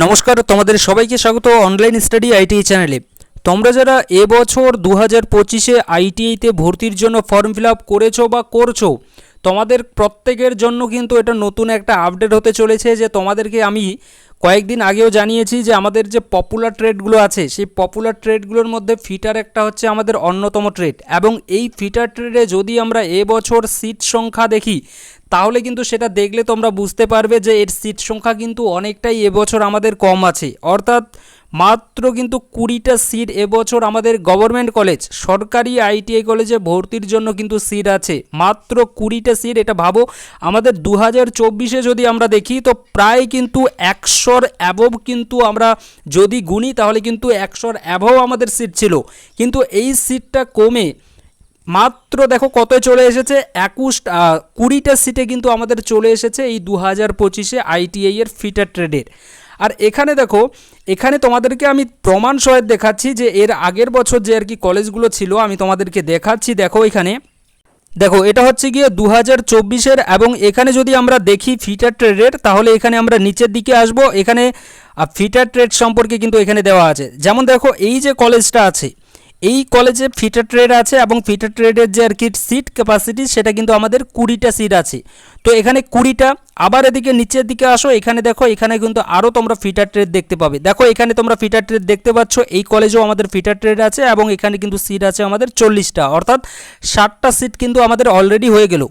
নমস্কার, তোমাদের সবাইকে স্বাগত অনলাইন স্টাডি আইটিআই চ্যানেলে তোমরা যারা এবছর দু হাজার পঁচিশে আইটিআইতে ভর্তির জন্য ফর্ম ফিল আপ করেছ বা করছ, তোমাদের প্রত্যেকের জন্য কিন্তু এটা নতুন একটা আপডেট হতে চলেছে যে তোমাদেরকে আমি কয়েকদিন আগেও জানিয়েছি যে আমাদের যে পপুলার ট্রেডগুলো আছে, সেই পপুলার ট্রেডগুলোর মধ্যে ফিটার একটা হচ্ছে আমাদের অন্যতম ট্রেড এবং এই ফিটার ট্রেডে যদি আমরা এবছর সিট সংখ্যা দেখি, তাহলে কিন্তু সেটা দেখলে তোমরা বুঝতে পারবে যে এর সিট সংখ্যা কিন্তু অনেকটাই এবছর আমাদের কম আছে। অর্থাৎ মাত্র কিন্তু কুড়িটা সিট এবছর আমাদের গভর্নমেন্ট কলেজ সরকারি আইটিআই কলেজে ভর্তির জন্য কিন্তু সিট আছে। মাত্র কুড়িটা সিট এটা ভাবো, আমাদের দু হাজার যদি আমরা দেখি, তো প্রায় কিন্তু একশোর অ্যাবভ কিন্তু আমরা যদি গুনি, তাহলে কিন্তু একশোর অ্যাবভ আমাদের সিট ছিল। কিন্তু এই সিটটা কমে, মাত্র দেখো কত চলে এসেছে? একুশ কুড়িটা সিটে কিন্তু আমাদের চলে এসেছে এই দু হাজার পঁচিশে আইটিআই এর ফিটার ট্রেডের আর এখানে দেখো, এখানে তোমাদেরকে আমি প্রমাণ সহেত দেখাচ্ছি যে এর আগের বছর যে আর কি কলেজগুলো ছিল, আমি তোমাদেরকে দেখাচ্ছি। দেখো এখানে দেখো, এটা হচ্ছে গিয়ে দু হাজার চব্বিশের এবং এখানে যদি আমরা দেখি ফিটার ট্রেডের তাহলে এখানে আমরা নিচের দিকে আসব। এখানে ফিটার ট্রেড সম্পর্কে কিন্তু এখানে দেওয়া আছে। যেমন দেখো, এই যে কলেজটা আছে এই কলেজে ফিটার ট্রেড আছে এবং ফিটার ট্রেডের যে আর কি সিট ক্যাপাসিটি সেটা কিন্তু আমাদের কুড়িটা সিট আছে। তো এখানে কুড়িটা, আবার এদিকে নিচের দিকে আসো, এখানে দেখো, এখানে কিন্তু আরও তোমরা ফিটার ট্রেড দেখতে পাবে। দেখো, এখানে তোমরা ফিটার ট্রেড দেখতে পাচ্ছ, এই কলেজেও আমাদের ফিটার ট্রেড আছে এবং এখানে কিন্তু সিট আছে আমাদের চল্লিশটা। অর্থাৎ ষাটটা সিট কিন্তু আমাদের অলরেডি হয়ে গেল।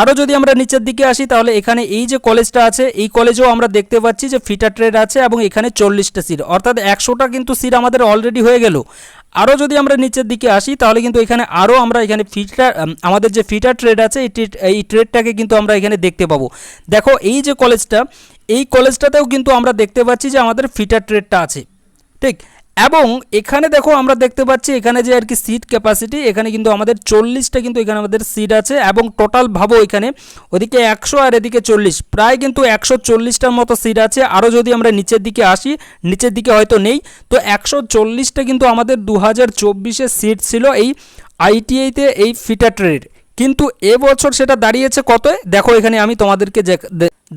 আরও যদি আমরা নিচের দিকে আসি, তাহলে এখানে এই যে কলেজটা আছে, এই কলেজেও আমরা দেখতে পাচ্ছি যে ফিটার ট্রেড আছে এবং এখানে চল্লিশটা সিট অর্থাৎ একশোটা কিন্তু সিট আমাদের অলরেডি হয়ে গেল। আরও যদি আমরা নিচের দিকে আসি, তাহলে কিন্তু এখানে আরও আমরা এখানে ফিটার আমাদের যে ফিটার ট্রেড আছে, এই ট্রেড এই ট্রেডটাকে কিন্তু আমরা এখানে দেখতে পাবো। দেখো, এই যে কলেজটা এই কলেজটাতেও কিন্তু আমরা দেখতে পাচ্ছি যে আমাদের ফিটার ট্রেডটা আছে। ঠিক? এবং এখানে দেখো আমরা দেখতে পাচ্ছি এখানে যে আর কি সিট ক্যাপাসিটি এখানে কিন্তু আমাদের চল্লিশটা কিন্তু এখানে আমাদের সিট আছে এবং টোটাল ভাবো এখানে। ওদিকে একশো আর এদিকে চল্লিশ। প্রায় কিন্তু একশো চল্লিশটার মতো সিট আছে। আরও যদি আমরা নিচের দিকে আসি, নিচের দিকে হয়তো নেই। তো একশো চল্লিশটা কিন্তু আমাদের দু হাজার চব্বিশে সিট ছিল এই আইটিআইতে এই ফিটার ট্রেড কিন্তু এবছর সেটা দাঁড়িয়েছে কত দেখো এখানে আমি তোমাদেরকে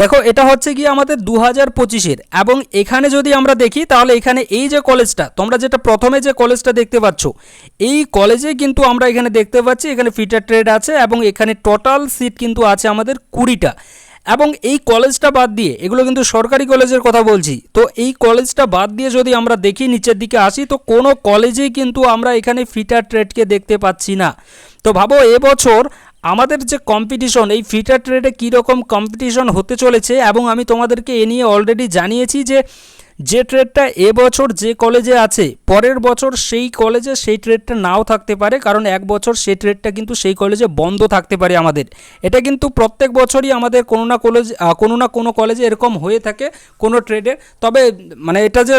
দেখো, এটা হচ্ছে কি আমাদের দু হাজার পঁচিশের। এবং এখানে যদি আমরা দেখি, তাহলে এখানে এই যে কলেজটা, তোমরা যেটা প্রথমে যে কলেজটা দেখতে পাচ্ছ, এই কলেজে কিন্তু আমরা এখানে দেখতে পাচ্ছি, এখানে ফিটার ট্রেড আছে এবং এখানে টোটাল সিট কিন্তু আছে আমাদের কুড়িটা। এবং এই কলেজটা বাদ দিয়ে, এগুলো কিন্তু সরকারি কলেজের কথা বলছি, তো এই কলেজটা বাদ দিয়ে যদি আমরা দেখি, নিচের দিকে আসি, তো কোনো কলেজেই কিন্তু আমরা এখানে ফিটার ট্রেডকে দেখতে পাচ্ছি না। তো ভাবো, এবছর আমাদের যে কম্পিটিশন এই ফিটার ট্রেডে কীরকম কম্পিটিশন হতে চলেছে এবং আমি তোমাদেরকে এ নিয়ে অলরেডি জানিয়েছি যে যে ট্রেডটা এবছর যে কলেজে আছে, পরের বছর সেই কলেজে সেই ট্রেডটা নাও থাকতে পারে, কারণ এক বছর সেই ট্রেডটা কিন্তু সেই কলেজে বন্ধ থাকতে পারে আমাদের। এটা কিন্তু প্রত্যেক বছরই আমাদের কোনো না কলেজ কোনো না কোনো কলেজে এরকম হয়ে থাকে কোনো ট্রেডে তবে মানে এটা যে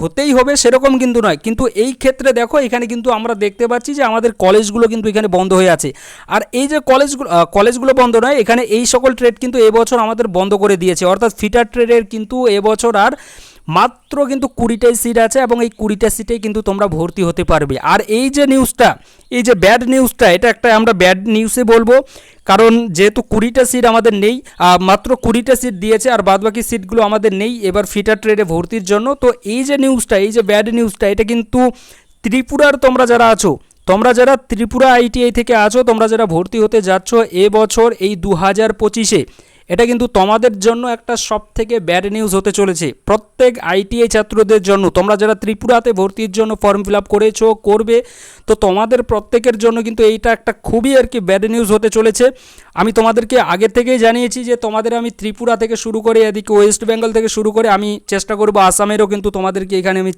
হতেই হবে সেরকম কিন্তু নয়। কিন্তু এই ক্ষেত্রে দেখো, এখানে কিন্তু আমরা দেখতে পাচ্ছি যে আমাদের কলেজগুলো কিন্তু এখানে বন্ধ হয়ে আছে। আর এই যে কলেজগুলো কলেজগুলো বন্ধ নয়, এখানে এই সকল ট্রেড কিন্তু এবছর আমাদের বন্ধ করে দিয়েছে। অর্থাৎ ফিটার ট্রেডের কিন্তু এবছর আর মাত্র কিন্তু কুড়িটাই সিট আছে এবং এই কুড়িটা সিটেই কিন্তু তোমরা ভর্তি হতে পারবে। আর এই যে নিউজটা এই যে ব্যাড নিউজটা এটা একটা আমরা ব্যাড নিউজে বলব। কারণ যেহেতু কুড়িটা সিট আমাদের নেই মাত্র কুড়িটা সিট দিয়েছে আর বাদবাকি সিটগুলো আমাদের নেই এবার ফিটার ট্রেডে ভর্তির জন্য। তো এই যে নিউজটা এই যে ব্যাড নিউজটা এটা কিন্তু ত্রিপুরার তোমরা যারা আছো, তোমরা যারা ত্রিপুরা আইটিআই থেকে আছো, তোমরা যারা ভর্তি হতে যাচ্ছ এবছর এই দু হাজার পঁচিশে এটা কিন্তু তোমাদের জন্য একটা সব থেকে ব্যাড নিউজ হতে চলেছে। প্রত্যেক আইটিআই ছাত্রদের জন্য, তোমরা যারা ত্রিপুরাতে ভর্তির জন্য ফর্ম ফিল আপ করেছ, করবে, তো তোমাদের প্রত্যেকের জন্য কিন্তু এইটা একটা খুবই আর কি ব্যাড নিউজ হতে চলেছে। আমি তোমাদেরকে আগে থেকেই জানিয়েছি যে তোমাদের আমি ত্রিপুরা থেকে শুরু করে, এদিকে ওয়েস্ট বেঙ্গল থেকে শুরু করে আমি চেষ্টা করব, আসামেরও কিন্তু তোমাদেরকে এখানে আমি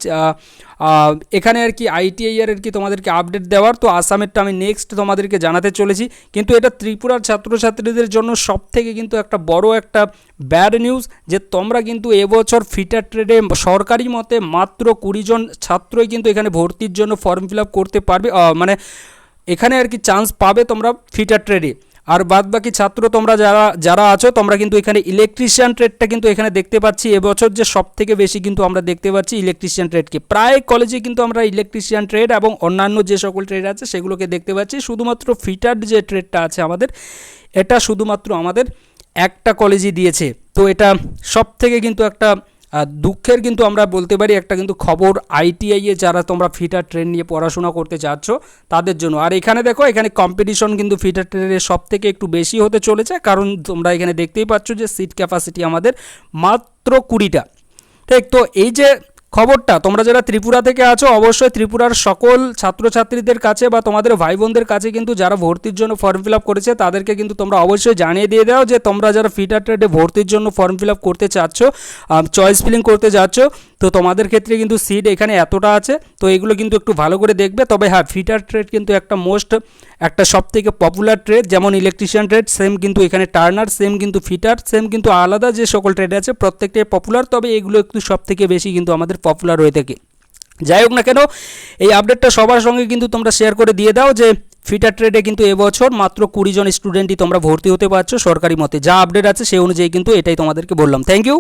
এখানে আর কি আইটিআই আর কি তোমাদেরকে আপডেট দেওয়ার, তো আসামেরটা আমি নেক্সট তোমাদেরকে জানাতে চলেছি। কিন্তু এটা ত্রিপুরার ছাত্রছাত্রীদের জন্য সব থেকে কিন্তু একটা বড় একটা ব্যাড নিউজ যে তোমরা কিন্তু এবছর ফিটার ট্রেডে সরকারি মতে মাত্র কুড়ি জন ছাত্রই কিন্তু এখানে ভর্তির জন্য ফর্ম ফিল করতে পারবে মানে এখানে আর কি চান্স পাবে তোমরা ফিটার ট্রেডে। আর বাদ বাকি ছাত্র তোমরা যারা যারা আছো, তোমরা কিন্তু এখানে ইলেকট্রিশিয়ান ট্রেডটা কিন্তু এখানে দেখতে পাচ্ছি। এবছর যে সব থেকে বেশি কিন্তু আমরা দেখতে পাচ্ছি ইলেকট্রিশিয়ান ট্রেডকে প্রায় কলেজে কিন্তু আমরা ইলেকট্রিশিয়ান ট্রেড এবং অন্যান্য যে সকল ট্রেড আছে সেগুলোকে দেখতে পাচ্ছি। শুধুমাত্র ফিটার যে ট্রেডটা আছে আমাদের, এটা শুধুমাত্র আমাদের একটা কলেজই দিয়েছে। তো এটা সব থেকে কিন্তু একটা দুঃখের কিন্তু আমরা বলতে পারি, একটা কিন্তু খবর আইটিআই এ যারা তোমরা ফিটার ট্রেন নিয়ে পড়াশোনা করতে চাচ্ছ তাদের জন্য। আর এখানে দেখো, এখানে কম্পিটিশন কিন্তু ফিটার ট্রেনের সব থেকে একটু বেশি হতে চলেছে, কারণ তোমরা এখানে দেখতেই পাচ্ছ যে সিট ক্যাপাসিটি আমাদের মাত্র কুড়িটা। ঠিক, তো এই যে খবরটা, তোমরা যারা ত্রিপুরা থেকে আছো, অবশ্যই ত্রিপুরার সকল ছাত্রছাত্রীদের কাছে বা তোমাদের ভাই বোনদের কাছে কিন্তু যারা ভর্তির জন্য ফর্ম ফিল আপ করেছে, তাদেরকে কিন্তু তোমরা অবশ্যই জানিয়ে দিয়ে দাও যে তোমরা যারা ফিটার ট্রেডে ভর্তির জন্য ফর্ম ফিল আপ করতে চাচ্ছ চয়েস ফিলিং করতে যাচ্ছ, তো তোমাদের ক্ষেত্রে কিন্তু সিট এখানে এতটা আছে, তো এগুলো কিন্তু একটু ভালো করে দেখবে। তবে হ্যাঁ ফিটার ট্রেড কিন্তু একটা মোস্ট একটা সব থেকে পপুলার ট্রেড যেমন ইলেকট্রিশিয়ান ট্রেড সেম কিন্তু এখানে টার্নার সেম কিন্তু ফিটার সেম কিন্তু আলাদা যে সকল ট্রেড আছে, প্রত্যেকটাই পপুলার তবে এগুলো একটু সব থেকে বেশি কিন্তু আমাদের পপুলার হয়ে থাকে। যাই হোক না কেন, এই আপডেটটা সবার সঙ্গে কিন্তু তোমরা শেয়ার করে দিয়ে দাও যে ফিটার ট্রেডে কিন্তু এবছর মাত্র কুড়ি জন স্টুডেন্টই তোমরা ভর্তি হতে পারছ সরকারি মতে। যা আপডেট আছে সেই অনুযায়ী কিন্তু এটাই তোমাদেরকে বললাম। Thank you